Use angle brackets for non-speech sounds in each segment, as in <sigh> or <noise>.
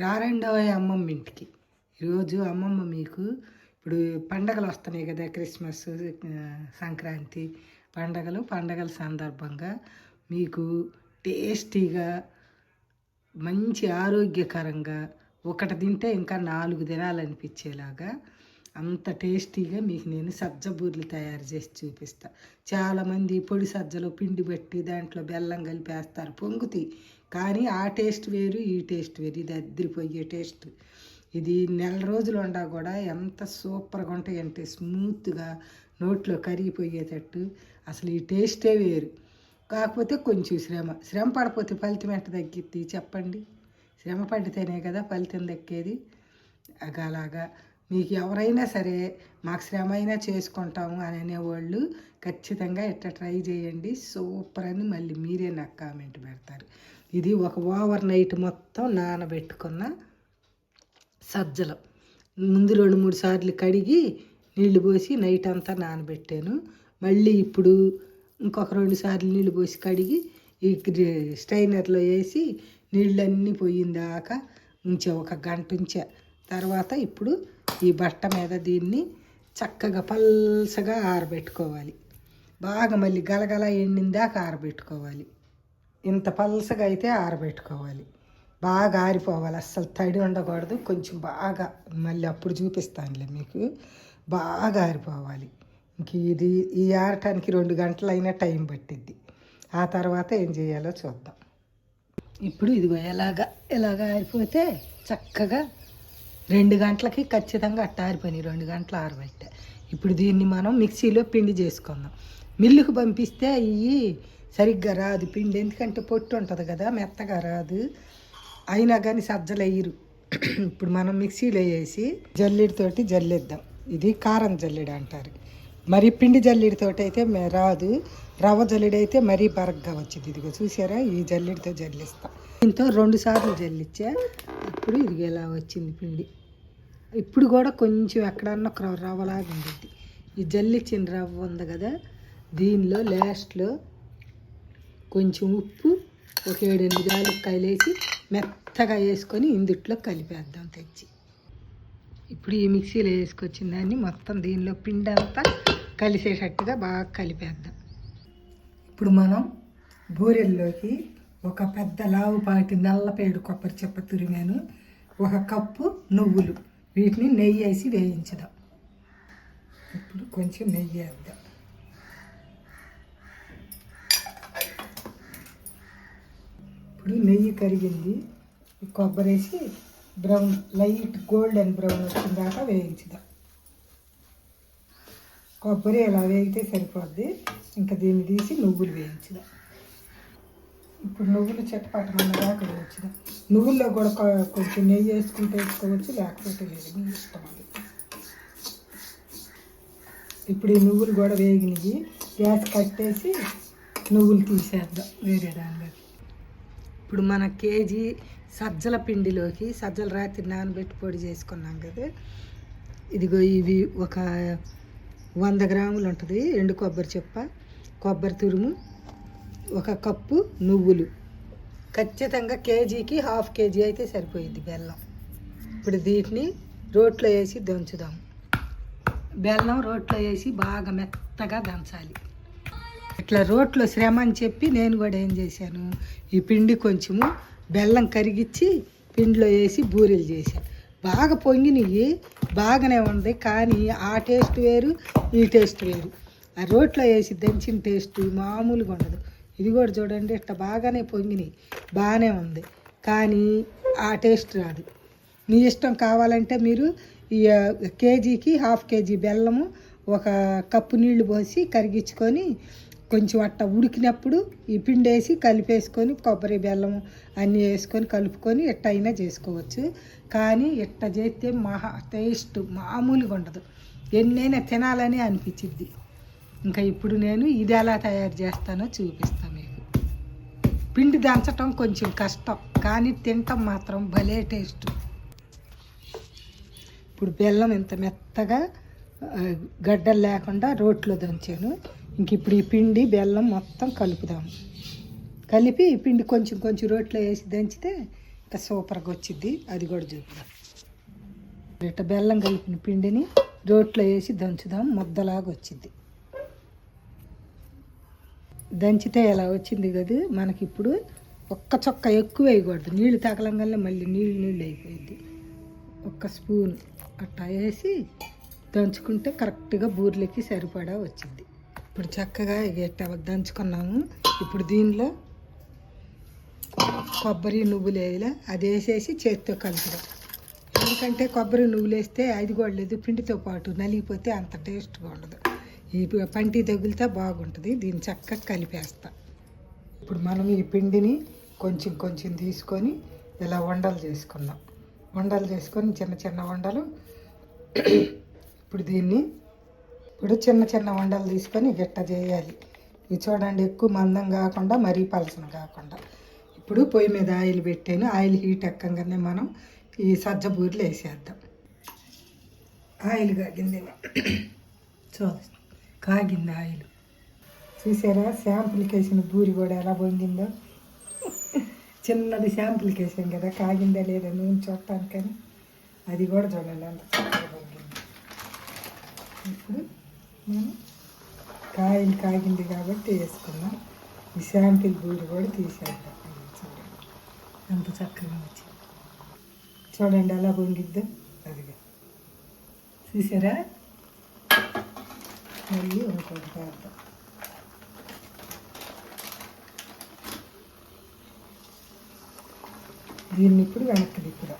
రారండో అమ్మమ్మ ఇంటికి ఈరోజు అమ్మమ్మ మీకు ఇప్పుడు పండగలు వస్తున్నాయి కదా క్రిస్మస్ సంక్రాంతి పండగలు పండగల సందర్భంగా మీకు టేస్టీగా మంచి ఆరోగ్యకరంగా ఒకటి తింటే ఇంకా నాలుగు తినాలనిపించేలాగా అంత టేస్టీగా మీకు నేను సజ్జ బూరెలు తయారు చేసి చూపిస్తా. చాలామంది పొడి సజ్జలు పిండి పెట్టి దాంట్లో బెల్లం కలిపేస్తారు. పొంగుతాయి కానీ ఆ టేస్ట్ వేరు ఈ టేస్ట్ వేరు. ఇది అద్దరిపోయే టేస్ట్. ఇది నెల రోజులు ఉండా కూడా ఎంత సూపర్గా ఉంటాయంటే స్మూత్గా నోట్లో కరిగిపోయేటట్టు. అసలు ఈ టేస్టే వేరు. కాకపోతే కొంచెం శ్రమ. శ్రమ పడిపోతే ఫలితం ఎంత తగ్గిద్ది చెప్పండి. శ్రమ పడితేనే కదా ఫలితం దక్కేది. అలాగా. మీకు ఎవరైనా సరే మాకు శ్రమ అయినా చేసుకుంటాము అని అనేవాళ్ళు ఖచ్చితంగా ఇట్లా ట్రై చేయండి. సూపర్ అని మళ్ళీ మీరే నాకు కామెంట్ పెడతారు. ఇది ఒక ఓవర్ నైట్ మొత్తం నానబెట్టుకున్న సజ్జలు. ముందు రెండు మూడు సార్లు కడిగి నీళ్ళు పోసి నైట్ అంతా నానబెట్టాను. మళ్ళీ ఇప్పుడు ఇంకొక రెండు సార్లు నీళ్ళు పోసి కడిగి ఈ స్ట్రైనర్లో వేసి నీళ్ళన్నీ పోయిందాక ఉంచే ఒక గంట ఉంచా. తర్వాత ఇప్పుడు ఈ బట్ట మీద దీన్ని చక్కగా పల్సగా ఆరబెట్టుకోవాలి. బాగా మళ్ళీ గలగల ఎండిందాక ఆరబెట్టుకోవాలి. ఇంత పల్సగా అయితే ఆరబెట్టుకోవాలి. బాగా ఆరిపోవాలి. అస్సలు తడి ఉండకూడదు. కొంచెం బాగా మళ్ళీ అప్పుడు చూపిస్తానులే మీకు. బాగా ఆరిపోవాలి. ఇంక ఇది ఈ ఆరటానికి రెండు గంటలు అయినా టైం పట్టిద్ది. ఆ తర్వాత ఏం చేయాలో చూద్దాం. ఇప్పుడు ఇదిగో ఎలాగా ఎలాగా ఆరిపోతే చక్కగా రెండు గంటలకి ఖచ్చితంగా అట్ట ఆరిపోయినాయి రెండు గంటలు ఆరబెట్ట. ఇప్పుడు దీన్ని మనం మిక్సీలో పిండి చేసుకుందాం. మిల్లుకు పంపిస్తే అవి సరిగ్గా రాదు పిండి ఎందుకంటే పొట్టు ఉంటుంది కదా మెత్తగా రాదు. అయినా కానీ సజ్జలు <clears throat> ఇప్పుడు మనం మిక్సీలో వేసి జల్లెడితోటి జల్లిద్దాం. ఇది కారం జల్లెడ అంటారు. మరి పిండి జల్లెడితోటి అయితే రాదు. రవ్వ జల్లెడైతే మరీ బరగ్గా వచ్చింది. ఇదిగో చూసారా? ఈ జల్లెడితో జల్లిస్తాం. దీంతో రెండు సార్లు జల్లిచ్చా. ఇప్పుడు ఇది ఎలా వచ్చింది పిండి. ఇప్పుడు కూడా కొంచెం ఎక్కడన్నా ఒక రవ్వలాగా ఉండేది ఈ జల్లిచ్చిన రవ్వ ఉంది కదా దీనిలో లాస్ట్లో కొంచెం ఉప్పు ఒక ఏడు ఎనిమిది యాలక్కాయలు వేసి మెత్తగా వేసుకొని ఇందుట్లో కలిపేద్దాం తెచ్చి. ఇప్పుడు ఈ మిక్సీలో వేసుకొచ్చిన దాన్ని మొత్తం దీనిలో పిండి అంతా కలిసేటట్టుగా బాగా కలిపేద్దాం. ఇప్పుడు మనం బూరెల్లోకి ఒక పెద్ద లావుపాటి నల్లపేడు కొబ్బరి చెప్ప తురిమాను ఒక కప్పు నువ్వులు. వీటిని నెయ్యి వేసి వేయించుదాం. ఇప్పుడు కొంచెం నెయ్యి వేద్దాం. ఇప్పుడు నెయ్యి కరిగింది. కొబ్బరి వేసి బ్రౌన్ లైట్ గోల్డెన్ బ్రౌన్ వచ్చిన దాకా వేయించుదాం. కొబ్బరి ఇలా వేగితే సరిపోద్ది. ఇంకా దీన్ని తీసి నువ్వులు వేయించుదాం. ఇప్పుడు నువ్వులు చెట్టపట్టమన్న దాకా వేయించుదాం నువ్వుల్లో కూడా కొంచెం నెయ్యి వేసుకుంటే వేసుకోవచ్చు లేకపోతే లేదు. మీ ఇష్టం అది. ఇప్పుడు ఈ నువ్వులు కూడా వేగినవి. గ్యాస్ కట్టేసి నువ్వులు తీసేద్దాం వేరే దానిలోకి ఇప్పుడు మన కేజీ సజ్జల పిండిలోకి సజ్జల రాత్రి నానబెట్టి పొడి చేసుకున్నాం కదా. ఇదిగో ఇవి ఒక వంద గ్రాములు ఉంటుంది. ఎండు కొబ్బరి చెప్ప కొబ్బరి తురుము ఒక కప్పు నువ్వులు. ఖచ్చితంగా కేజీకి హాఫ్ కేజీ అయితే సరిపోయింది బెల్లం. ఇప్పుడు దీటిని రోట్లో వేసి దంచుదాం. బెల్లం రోట్లో వేసి బాగా మెత్తగా దంచాలి. ఇట్లా రోట్లో శ్రమ అని చెప్పి నేను కూడా ఏం చేశాను ఈ పిండి కొంచెము బెల్లం కరిగిచ్చి పిండిలో వేసి బూరెలు చేశాను. బాగా పొంగినవి బాగానే ఉంది కానీ ఆ టేస్ట్ వేరు ఈ టేస్ట్ వేరు. ఆ రోట్లో వేసి దంచిన టేస్ట్ మామూలుగా ఉండదు. ఇది కూడా చూడండి ఇట్లా బాగానే పొంగినాయి. బాగానే ఉంది. కానీ ఆ టేస్ట్ రాదు. మీ ఇష్టం కావాలంటే మీరు ఈ కేజీకి హాఫ్ కేజీ బెల్లము ఒక కప్పు నీళ్ళు పోసి కరిగించుకొని కొంచెం అట్ట ఉడికినప్పుడు ఈ పిండి వేసి కలిపేసుకొని కొబ్బరి బెల్లం అన్నీ వేసుకొని కలుపుకొని ఎట్ట అయినా చేసుకోవచ్చు. కానీ ఎట్ట చేస్తే మహా టేస్ట్ మామూలుగా ఉండదు. ఎన్నైనా తినాలని అనిపించిద్ది. ఇంకా ఇప్పుడు నేను ఇది ఎలా తయారు చేస్తానో చూపిస్తాను. పిండి దంచటం కొంచెం కష్టం కానీ తినటం మాత్రం భలే టేస్ట్. ఇప్పుడు బెల్లం ఇంత మెత్తగా గడ్డలు లేకుండా రోట్లో దంచాను. ఇంక ఇప్పుడు ఈ పిండి బెల్లం మొత్తం కలుపుదాము కలిపి ఈ పిండి కొంచెం కొంచెం రోట్లో వేసి దంచితే ఇంకా సూపర్గా వచ్చింది అది కూడా చూద్దాం. ఇట్ట బెల్లం కలిపిన పిండిని రోట్లో వేసి దంచుదాం. ముద్దలాగా వచ్చింది దంచితే ఎలా వచ్చింది కదా? మనకి ఇప్పుడు ఒక్క చొక్క ఎక్కువ వేయకూడదు. నీళ్ళు తగలంగానే మళ్ళీ నీళ్ళు నీళ్ళు అయిపోయింది. ఒక్క స్పూన్ అట్టా వేసి దంచుకుంటే కరెక్ట్గా బూర్లకి సరిపడా వచ్చింది. ఇప్పుడు చక్కగా ఎట్ట దంచుకున్నాము. ఇప్పుడు దీనిలో కొబ్బరి నువ్వులు వేయాలి. అది వేసేసి చేతితో కలపడం ఎందుకంటే కొబ్బరి నువ్వులు వేస్తే అది కూడా లేదు పిండితో పాటు నలిగిపోతే అంత టేస్ట్గా ఉండదు ఈ పంటి తగిలితే బాగుంటుంది దీన్ని చక్కగా కలిపేస్తా. ఇప్పుడు మనం ఈ పిండిని కొంచెం కొంచెం తీసుకొని ఇలా వండలు చేసుకుందాం. వండలు చేసుకొని చిన్న చిన్న వండలు. ఇప్పుడు దీన్ని ఇప్పుడు చిన్న చిన్న వండలు తీసుకొని గిట్ట చేయాలి. ఇవి చూడండి ఎక్కువ మందం కాకుండా మరీ పలసన కాకుండా. ఇప్పుడు పొయ్యి మీద ఆయిల్ పెట్టాను. ఆయిల్ హీట్ ఎక్కగానే మనం ఈ సజ్జ బూరెలు వేసేద్దాం. ఆయిల్ కాగింది చూడ. కాగింది ఆయిల్. చూసారా? శాంపుల్కి వేసిన బూరి కూడా ఎలా పొంగిందో? చిన్నది శాంపుల్కి వేసాం కదా కాగిందా లేదా నూనె కానీ అది కూడా చూడండి అంత చక్కగా ఇప్పుడు నేను కాయలు కాగింది కాబట్టి వేసుకున్నాం ఈ శాంపిల్ బూరి కూడా తీసేద్దాం. చూడండి అంత చక్కగా వచ్చింది. చూడండి ఎలా పొంగిద్దాం. అదిగా. చూసారా? మళ్ళీ ఇంకోటి వేద్దాం దీన్ని ఇప్పుడు వెనక్కి దిక్కురా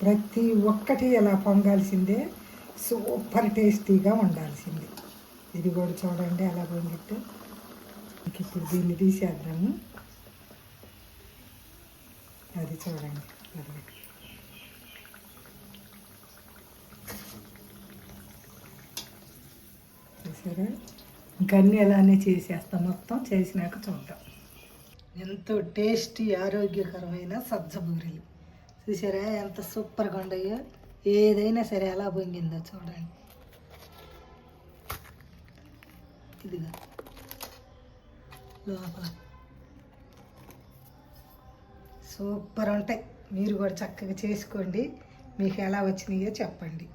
ప్రతి ఒక్కటి ఇలా పొంగాల్సిందే సూపర్ టేస్టీగా ఉండాల్సింది. ఇది కూడా చూడండి ఎలా పొంగిట్టు ఇంక ఇప్పుడు దీన్ని తీసేద్దాము. అది చూడండి. అది. సరే. ఇంకన్నీ అలానే చేసేస్తాం మొత్తం చేసినాక చూద్దాం. ఎంతో టేస్టీ ఆరోగ్యకరమైన సజ్జ బూరెలు చూసారా ఎంత సూపర్గా ఉండయో ఏదైనా సరే ఎలా పొంగిందో చూడండి. ఇదిగా. లోపల. సూపర్ ఉంటాయి. మీరు కూడా చక్కగా చేసుకోండి. మీకు ఎలా వచ్చినాయో చెప్పండి.